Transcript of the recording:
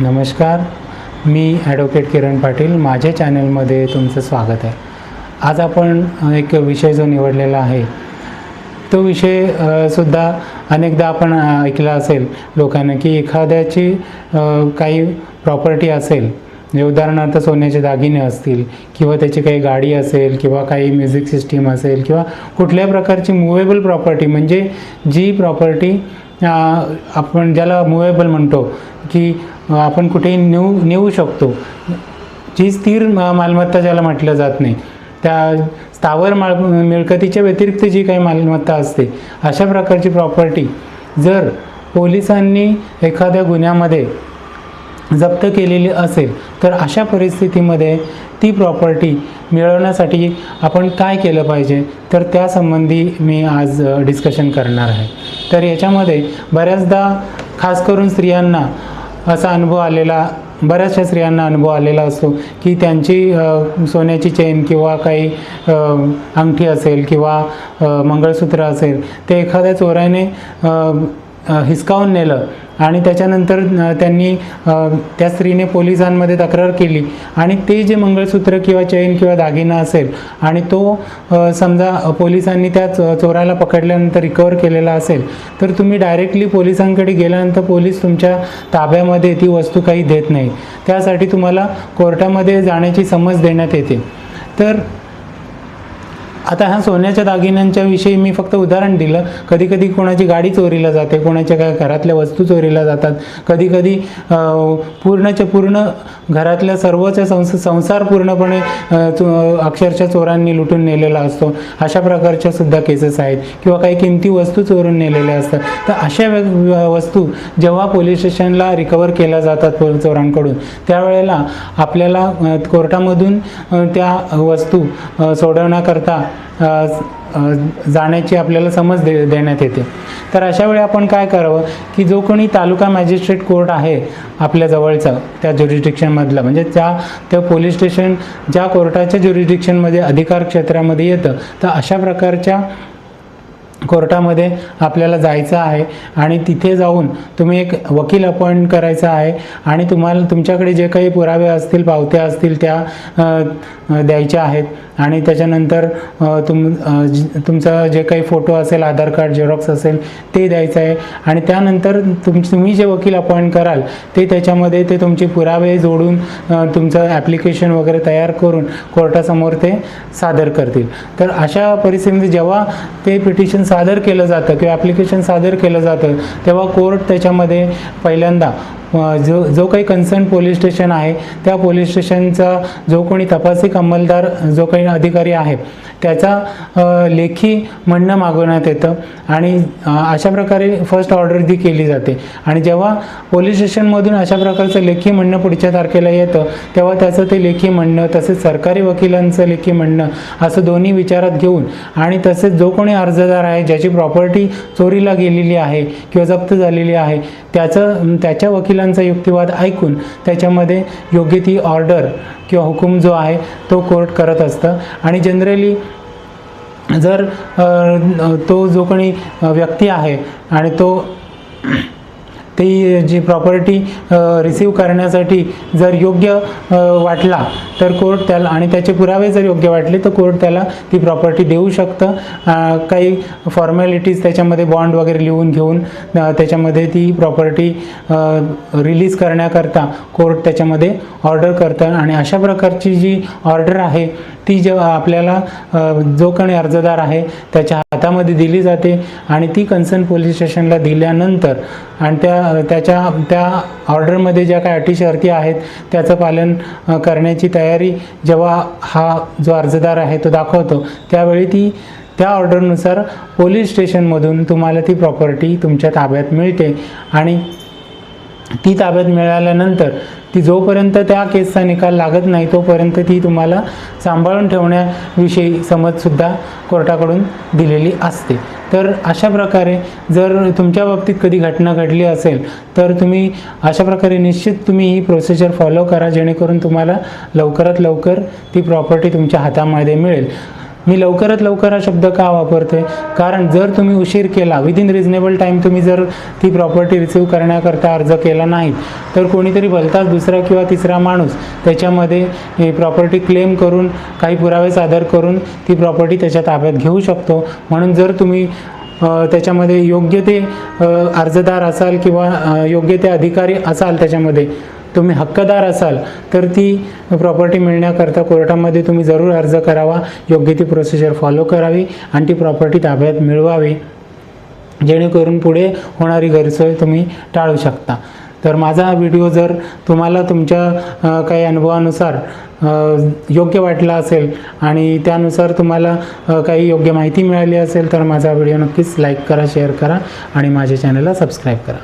नमस्कार मी ॲडव्होकेट किरण पाटील. माझ्या चॅनलमध्ये तुमचं स्वागत आहे. आज आपण एक विषय जो निवडलेला आहे तो विषय सुद्धा अनेकदा आपण ऐकला असेल लोकांना की एखाद्याची काही प्रॉपर्टी असेल म्हणजे उदाहरणार्थ सोन्याचे दागिने असतील किंवा त्याची काही गाडी असेल किंवा काही म्युझिक सिस्टीम असेल किंवा कुठल्या प्रकारची मुवेबल प्रॉपर्टी म्हणजे जी प्रॉपर्टी आपण ज्याला मुवेबल म्हणतो की आपण कुठेही नेऊ नेऊ शकतो. जी स्थिर मालमत्ता ज्याला म्हटलं जात नाही. त्या स्थावर माल मिळकतीच्या व्यतिरिक्त जी काही मालमत्ता असते अशा प्रकारची प्रॉपर्टी जर पोलिसांनी एखाद्या गुन्ह्यामध्ये जप्त केलेली असेल तर अशा परिस्थितीमध्ये ती प्रॉपर्टी मिळवण्यासाठी आपण काय केलं पाहिजे? तर त्यासंबंधी मी आज डिस्कशन करणार आहे. तर याच्यामध्ये बऱ्याचदा खास करून स्त्रियांना असा अनुभव आलेला बऱ्याचशा स्त्रियांना अनुभव आलेला असतो की त्यांची सोन्याची चेन किंवा काही अंगठी असेल किंवा मंगळसूत्र असेल ते एखाद्या चोराने हिसकावून नेलं. आणि त्याच्यानंतर त्यांनी त्या स्त्रीने पोलिसांमध्ये तक्रार केली. आणि ते जे मंगळसूत्र किंवा चैन किंवा दागिना असेल आणि तो समजा पोलिसांनी त्या चोराला पकडल्यानंतर रिकवर केलेला असेल तर तुम्ही डायरेक्टली पोलिसांकडे गेल्यानंतर पोलीस तुमच्या ताब्यामध्ये ती वस्तू काही देत नाही. त्यासाठी तुम्हाला कोर्टामध्ये जाण्याची समज देण्यात येते. तर आता ह्या सोन्याच्या दागिन्यांच्या विषयी मी फक्त उदाहरण दिलं. कधी कधी कोणाची गाडी चोरीला जाते कोणाच्या काय घरातल्या वस्तू चोरीला जातात. कधी कधी पूर्णच्या पूर्ण घरातल्या सर्वच संस संसार पूर्णपणे चो अक्षरशः चोरांनी लुटून नेलेला असतो. अशा प्रकारच्या सुद्धा केसेस आहेत. किंवा काही किमती वस्तू चोरून नेलेल्या असतात. तर अशा वस्तू जेव्हा पोलीस स्टेशनला रिकवर केल्या जातात चोरांकडून त्यावेळेला आपल्याला कोर्टामधून त्या वस्तू सोडवण्याकरता जाण्याची आपल्याला समज दे देण्यात येते. तर अशा वेळी आपण काय करावं की जो कोणी तालुका मॅजिस्ट्रेट कोर्ट आहे आपल्या जवळचा त्या ज्युरिडिक्शनमधला म्हणजे त्या त्या पोलीस स्टेशन ज्या कोर्टाच्या ज्युरिडिक्शनमध्ये अधिकार क्षेत्रामध्ये येतं तर अशा प्रकारच्या कोर्टामध्ये आपल्याला जायचं आहे आणि तिथे जाऊन तुम्ही एक वकील अपॉइंट करायचा आहे आणि तुम्हाला तुमच्याकडे जे काही पुरावे असतील पावत्या असतील त्या द्यायच्या आहेत. आणि त्याच्यानंतर तुम तुमचा जे काही फोटो असेल आधार कार्ड झेरॉक्स असेल ते द्यायचं आहे. आणि त्यानंतर तुम तुम्ही जे वकील अपॉइंट कराल ते त्याच्यामध्ये ते तुमचे पुरावे जोडून तुमचं ॲप्लिकेशन वगैरे तयार करून कोर्टासमोर ते सादर करतील. तर अशा परिस्थितीमध्ये जेव्हा ते पिटिशन सादर केलं जातं किंवा ॲप्लिकेशन सादर केलं जातं तेव्हा कोर्ट त्याच्यामध्ये पहिल्यांदा जो जो काही कन्सर्न पोलीस स्टेशन आहे त्या पोलीस स्टेशनचा जो कोणी तपासिक अंमलदार जो काही अधिकारी आहे त्याचा लेखी म्हणणं मागवण्यात येतं. आणि अशा प्रकारे फर्स्ट ऑर्डर ती केली जाते. आणि जेव्हा पोलीस स्टेशनमधून अशा प्रकारचं लेखी म्हणणं पुढच्या तारखेला येतं तेव्हा त्याचं ते लेखी म्हणणं तसेच सरकारी वकिलांचं लेखी म्हणणं असं दोन्ही विचारात घेऊन आणि तसेच जो कोणी अर्जदार आहे ज्याची प्रॉपर्टी चोरीला गेलेली आहे किंवा जप्त झालेली आहे त्याचं त्याच्या वकिला वकिलांचा युक्तिवाद ऐकून त्याच्यामध्ये योग्य ती ऑर्डर किंवा हुकूम जो आहे तो कोर्ट करत असतं. आणि जनरली जर तो जो कोणी व्यक्ती आहे आणि तो ती जी प्रॉपर्टी रिसीव करण्यासाठी जर योग्य वाटला तर कोर्ट त्याला आणि त्याचे पुरावे जर योग्य वाटले तर कोर्ट त्याला ती प्रॉपर्टी देऊ शकतं. काही फॉर्मॅलिटीज त्याच्यामध्ये बॉन्ड वगैरे लिहून घेऊन त्याच्यामध्ये ती प्रॉपर्टी रिलीज करण्याकरता कोर्ट त्याच्यामध्ये ऑर्डर करतं. आणि अशा प्रकारची जी ऑर्डर आहे ती जेव्हा आपल्याला जो कोणी अर्जदार आहे त्याच्या हातामध्ये दिली जाते आणि ती कन्सर्न पोलीस स्टेशनला दिल्यानंतर आणि त्या त्याच्या त्या ऑर्डरमध्ये ज्या काही अटी शर्ती आहेत त्याचं पालन करण्याची तयारी जेव्हा हा जो अर्जदार आहे तो दाखवतो त्यावेळी ती त्या ऑर्डरनुसार पोलीस स्टेशनमधून तुम्हाला ती प्रॉपर्टी तुमच्या ताब्यात मिळते आणि ती ताब्यात मिळाल्यानंतर ती जोपर्यंत त्या केसचा निकाल लागत नाही तोपर्यंत ती तुम्हाला सांभाळून ठेवण्याविषयी समजसुद्धा कोर्टाकडून दिलेली असते. तर अशा प्रकारे जर तुमच्या बाबतीत कधी घटना घडली असेल तर तुम्ही अशा प्रकारे निश्चित तुम्ही ही प्रोसिजर फॉलो करा जेणेकरून तुम्हाला लवकरात लवकर ती प्रॉपर्टी तुमच्या हातामध्ये मिळेल. मी लवकरात लवकर हा शब्द का वापरतोय? कारण जर तुम्ही उशीर केला विदिन रिजनेबल टाईम तुम्ही जर ती प्रॉपर्टी रिसीव करण्याकरता अर्ज केला नाही तर कोणीतरी भलताच दुसरा किंवा तिसरा माणूस त्याच्यामध्ये प्रॉपर्टी क्लेम करून काही पुरावे सादर करून ती प्रॉपर्टी त्याच्या ताब्यात घेऊ शकतो. म्हणून जर तुम्ही त्याच्यामध्ये योग्य ते अर्जदार असाल किंवा योग्य ते अधिकारी असाल त्याच्यामध्ये तुम्ही हक्कदार असाल तर ती प्रॉपर्टी मिळण्याकरता कोर्टामध्ये तुम्ही जरूर अर्ज करावा. योग्य ती प्रोसिजर फॉलो करावी आणि ती प्रॉपर्टी ताब्यात मिळवावी. जेणेकरून पुढे होणारी गैरसोय तुम्ही टाळू शकता. तर माझा हा व्हिडिओ जर तुम्हाला तुमच्या काही अनुभवानुसार योग्य वाटला असेल आणि त्यानुसार तुम्हाला काही योग्य माहिती मिळाली असेल तर माझा व्हिडिओ नक्कीच लाईक करा शेअर करा आणि माझ्या चॅनलला सबस्क्राईब करा.